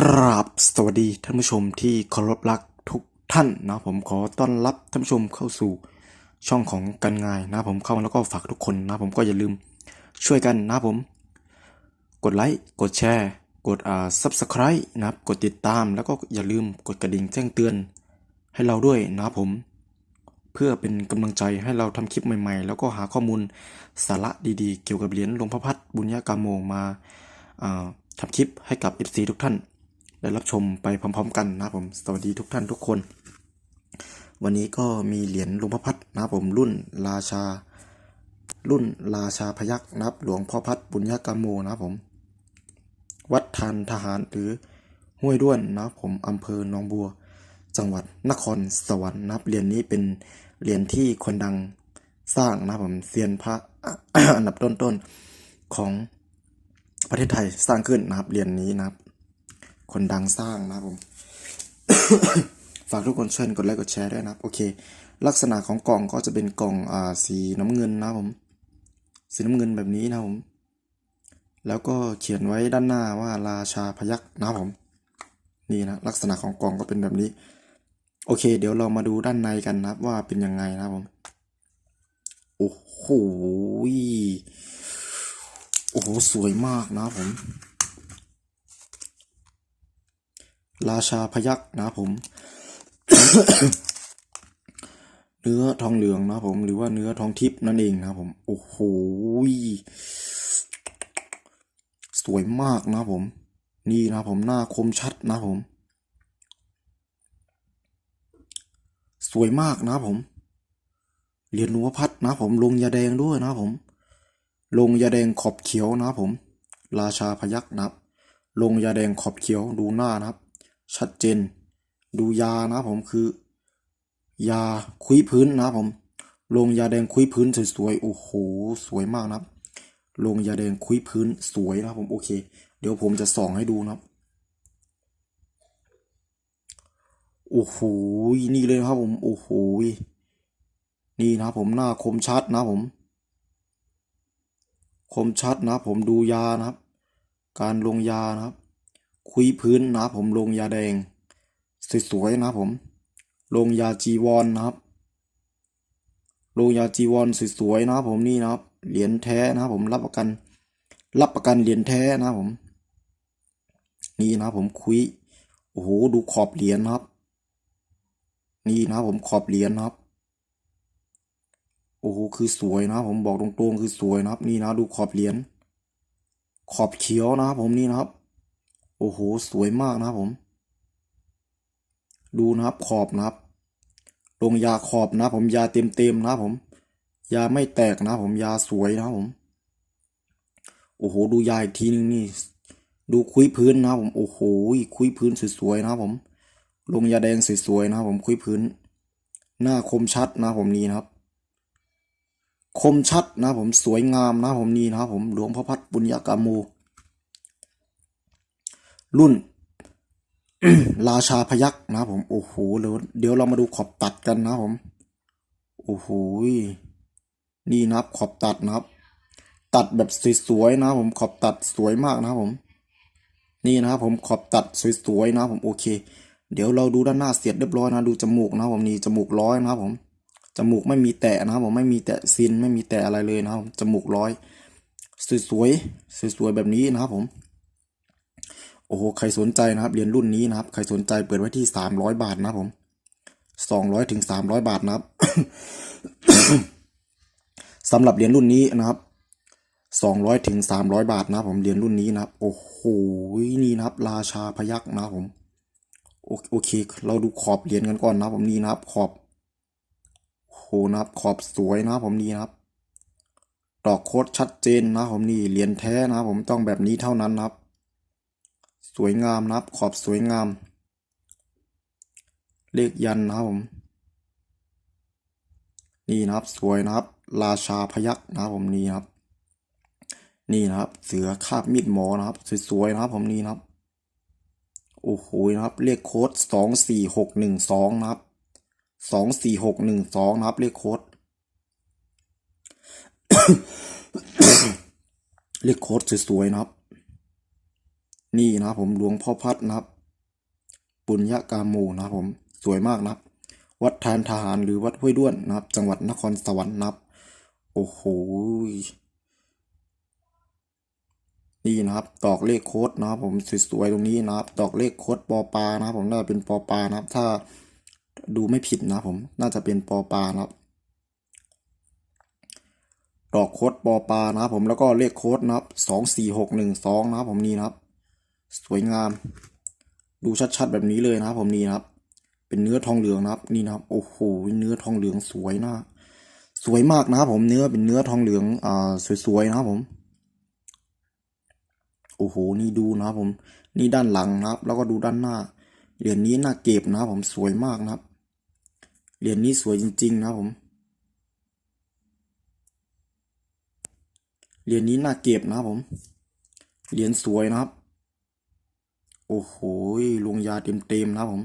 กราบสวัสดีท่านผู้ชมที่เคารพรักทุกท่านนะผมขอต้อนรับท่านผู้ชมเข้าสู่ช่องของกันงายนะผมเข้ามาแล้วก็ฝากทุกคนนะผมก็อย่าลืมช่วยกันนะผม กดไลค์กดแชร์ กดอ่า subscribe นะครับกดติดตามแล้วก็อย่าลืมกดกระดิ่งแจ้งเตือน ให้เราด้วยนะผม เพื่อเป็นกำลังใจให้เราทำคลิปใหม่ ๆ แล้วก็หาข้อมูลสาระดีๆ เกี่ยวกับเหรียญหลวงพ่อพัดบุญญากาโมมาอ่าทำคลิปให้กับ FC ทุกท่าน ได้รับชมไปพร้อมๆ กันนะครับผม สวัสดีทุกท่านทุกคน วันนี้ก็มีเหรียญหลวงพ่อพัดนะครับผมรุ่นราชา รุ่นราชาพยักษ์นะครับหลวงพ่อพัดบุญญากามโมนะครับผม วัดทานทหารหรือห้วยด้วนนะครับผมอำเภอหนองบัว จังหวัดนครสวรรค์นะครับเหรียญนี้เป็นเหรียญที่คนดังสร้างนะครับผมเซียนพระอันดับต้นๆของประเทศไทยสร้างขึ้นนะครับเหรียญนี้นะครับ คนดังสร้างนะครับผม ฝากทุกคนช่วยกดไลค์กดแชร์ด้วยนะครับ โอเค ลักษณะของกล่องก็จะเป็นกล่องอ่าสีน้ำเงินนะครับผม สีน้ำเงินแบบนี้นะครับผม แล้วก็เขียนไว้ด้านหน้าว่าราชาพยักษ์นะครับผม นี่นะลักษณะของกล่องก็เป็นแบบนี้ โอเค เดี๋ยวเรามาดูด้านในกันนะครับ ว่าเป็นยังไงนะครับผม โอ้โหโอ้โห สวยมากนะผม ราชาพยักษ์นะผม เนื้อทองเหลืองนะผมหรือว่าเนื้อทองทิพย์นั่นเองนะผม โอ้โหสวยมากนะผม นี่นะผมหน้าคมชัดนะผม สวยมากนะผมเหรียญหลวงพัดนะผมลงยาแดงด้วยนะผม ลงยาแดงขอบเขียวนะผม ราชาพยักษ์นับลงยาแดงขอบเขียวดูหน้านะครับ ชัดเจน ดูยานะผมคือ ยาคุยพื้นนะผมลงยาแดงคุยพื้นสวยๆโอ้โหสวยมากนะลงยาแดงคุยพื้นสวยนะผมโอเค เดี๋ยวผมจะส่องให้ดูนะโอ้โหนี่เลยนะครับผมโอ้โหนี่นะผมหน้าคมชัดนะผม คมชัดนะผมดูยานะครับ การลงยานะครับ คุยพื้นนะครับผมลงยาแดง สวยๆนะครับผมลงยาจีวรนนะครับลงยาจีวรสวยๆนะครับผมนี่นะครับเหรียญแท้นะครับผมรับประกัน รับประกันเหรียญแท้นะครับผม นี่นะครับผมคุยโอ้โหดูขอบเหรียญนะครับ นี่นะครับผมขอบเหรียญนะครับโอ้โหคือสวยนะครับผมบอกตรงๆคือสวยนะครับ นี่นะดูขอบเหรียญขอบเขียวนะครับผมนี่นะครับ โอ้โห สวยมากนะครับผม ดูนะครับขอบนะครับ ลงยาขอบนะผมยาเต็มเต็มนะผม ยาไม่แตกนะผมยาสวยนะผม โอ้โห ดูยาอีกทีนึงนี่ ดูคุยพื้นนะผม โอ้โห คุยพื้นสวยๆนะผม ลงยาแดงสวยๆนะผมคุยพื้น หน้าคมชัดนะผมนี่นะครับ คมชัดนะผมสวยงามนะผมนี่นะผม หลวงพ่อพัดบุญญากาโม รุ่น ราชาพยักษ์นะผม โอ้โหเดี๋ยวเดี๋ยวเรามาดูขอบตัดกันนะผม โอ้โหนี่นะครับขอบตัดนะครับ ตัดแบบสวยๆนะผมขอบตัดสวยมากนะผม นี่นะครับผมขอบตัดสวยๆนะผมโอเค เดี๋ยวเราดูด้านหน้าเสร็จเรียบร้อยนะดูจมูกนะผมนี่จมูกร้อยนะผมจมูกไม่มีแตะนะผมไม่มีแตะซินไม่มีแตะอะไรเลยนะครับผมจมูกร้อย สวยๆสวยๆแบบนี้นะครับผม โอ้โหใครสนใจนะครับเหรียญรุ่นนี้นะครับ ใครสนใจเปิดไว้ที่สามร้อยบาทนะผมสองร้อยถึงสามร้อยบาทนะครับสำหรับเหรียญรุ่นนี้นะครับสองร้อยถึงสามร้อยบาทนะผมเหรียญรุ่นนี้นะครับ โอ้โหนี่นะครับ ราชาพยักนะผมโอเค เราดูขอบเหรียญกันก่อนนะผมนี่นะครับ ขอบโหนะครับ ขอบสวยนะผมนี่นะครับ ดอกโคตรชัดเจนนะผมนี่เหรียญแท้นะผมต้องแบบนี้เท่านั้นนะครับ สวยงามนะครับ ขอบสวยงาม เลขยันนะครับผม นี่นะครับสวยนะครับ ราชาพยักษ์นะครับผมนี่นะครับ นี่นะครับ เสือคาบมีดหมอนะครับ สวยๆนะครับผมนี่นะครับ โอ้โหนะครับ เลขโค้ดสองสี่หกหนึ่งสองนะครับสองสี่หกหนึ่งสองนะครับ เลขโค้ดเลขโค้ดสวยๆนะครับ นี่นะครับผมหลวงพ่อพัดนะครับ ปุญญากาโมนะครับผมสวยมากนะครับ วัดแทนทหารหรือวัดห้วยด้วนนะครับ จังหวัดนครสวรรค์นะครับ โอ้โหนี่นะครับตอกเลขโค้ดนะครับผมสวยๆตรงนี้นะครับ ตอกเลขโค้ดปอปานะครับ ผมน่าจะเป็นปอปานะครับ ถ้าดูไม่ผิดนะผมน่าจะเป็นปอปานะครับดอกโค้ดปอปานะครับผมแล้วก็เลขโค้ดนะครับสองสี่หกหนึ่งสองนะครับผมนี่นะครับ สวยงาม ดูชัดๆแบบนี้เลยนะครับ ผมนี่นะครับ เป็นเนื้อทองเหลืองนะครับ นี่นะครับ โอ้โหเนื้อทองเหลืองสวยนะสวยมากนะครับ ผมเนื้อเป็นเนื้อทองเหลืองอ่าสวยๆนะครับผมโอ้โห นี่ดูนะครับผม นี่ด้านหลังนะครับ แล้วก็ดูด้านหน้า เหรียญนี้หน้าเก็บนะครับผมสวยมากนะครับ เหรียญนี้สวยจริง ๆ นะครับผม เหรียญนี้น่าเก็บนะครับผม เหรียญสวยนะครับ โอ้โหลงยาเต็มๆนะครับผม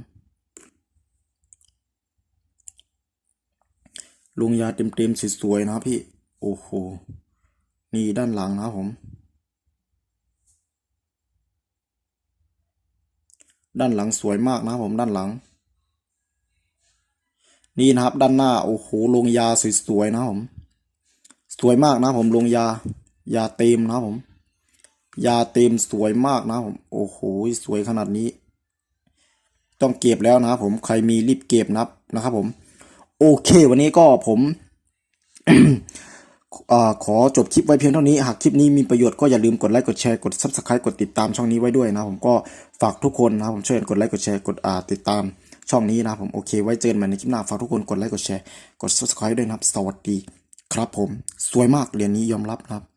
ลงยาเต็มๆสวยๆนะครับพี่ โอ้โห นี่ด้านหลังนะครับผม ด้านหลังสวยมากนะครับผมด้านหลัง นี่นะครับ ด้านหน้า โอ้โห ลงยาสวยๆนะครับผม สวยมากนะผมลงยา ยาเต็มนะครับผม ยาเต็มสวยมากนะผมโอ้โหสวยขนาดนี้ ต้องเก็บแล้วนะครับผมใครมีรีบเก็บนับนะครับ ผม โอเค วันนี้ก็ผมอ่าขอจบคลิปไว้เพียงเท่านี้ หากคลิปนี้มีประโยชน์ก็อย่าลืมกดไลค์ กดแชร์ กด subscribe กดติดตามช่องนี้ไว้ด้วยนะผมก็ฝากทุกคนนะผมช่วยกดไลค์ กดแชร์ กดอ่าติดตามช่องนี้นะผมโอเค ไว้เจอกันใหม่ในคลิปหน้าฝากทุกคนกดไลค์ กดแชร์ กด subscribe ด้วยนะครับ สวัสดี ครับผม สวยมากเหรียญนี้ยอมรับนะครับ